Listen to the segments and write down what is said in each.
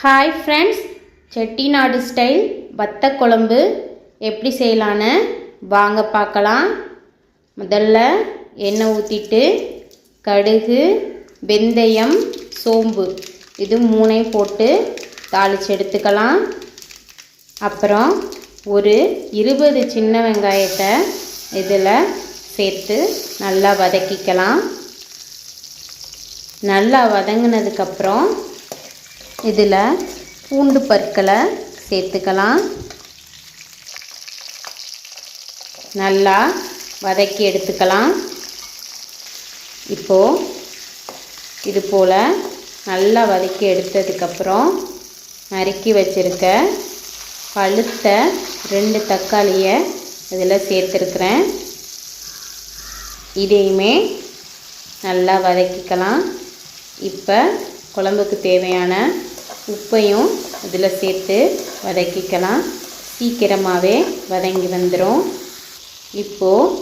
Hi friends Chettinad style வத்த குழம்பு. எப்படி செய்யலான்னு? வாங்க பார்க்கலாம். முதல்ல எண்ணெய் ஊற்றிட்டு கடுகு வெந்தயம் சோம்பு. இது மூணையும் போட்டு தாளித்து எடுத்துக்கலாம். அப்புறம் ஒரு இருபது சின்ன வெங்காயத்தை இதில் சேர்த்து நல்லா வதக்கிக்கலாம். நல்லா வதங்கினதுக்கப்புறம் இதில் பூண்டு பற்களை சேர்த்துக்கலாம். நல்லா வதக்கி எடுத்துக்கலாம். இப்போது இது போல் நல்லா வதக்கி எடுத்ததுக்கப்புறம் நறுக்கி வச்சுருக்க பழுத்த ரெண்டு தக்காளியை இதில் சேர்த்துருக்குறேன். இதையுமே நல்லா வதக்கிக்கலாம். இப்போ குழம்புக்கு தேவையான உப்பையும் இதில் சேர்த்து வதக்கிக்கலாம். சீக்கிரமாகவே வதங்கி வந்துடும் இப்போது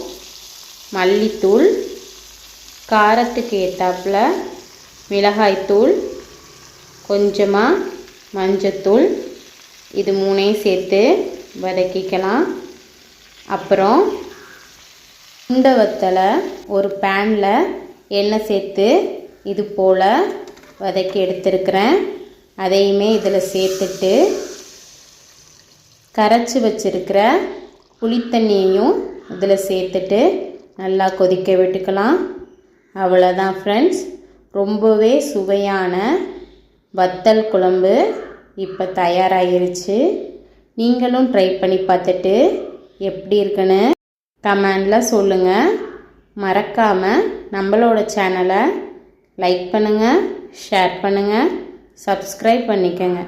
மல்லித்தூள் காரத்துக்கு ஏற்றாப்புல மிளகாய்த்தூள் கொஞ்சமாக மஞ்சத்தூள் இது மூணையும் சேர்த்து வதக்கிக்கலாம். அப்புறம் உண்டை வத்தலை ஒரு பேனில் எண்ணெய் சேர்த்து இது போல் வதக்கி எடுத்துருக்கிறேன். அதையுமே இதில் சேர்த்துட்டு கரைச்சி வச்சுருக்கிற புளித்தண்ணியையும் இதில் சேர்த்துட்டு நல்லா கொதிக்க விட்டுக்கலாம். அவ்வளோதான் ஃப்ரெண்ட்ஸ் ரொம்பவே சுவையான வத்தல் குழம்பு இப்போ தயாராகிருச்சு நீங்களும் ட்ரை பண்ணி பார்த்துட்டு எப்படி இருக்குன்னு கமெண்டில் சொல்லுங்கள் மறக்காமல் நம்மளோட சேனலை லைக் பண்ணுங்கள் ஷேர் பண்ணுங்கள் சப்ஸ்கிரைப் பண்ணிக்கங்க.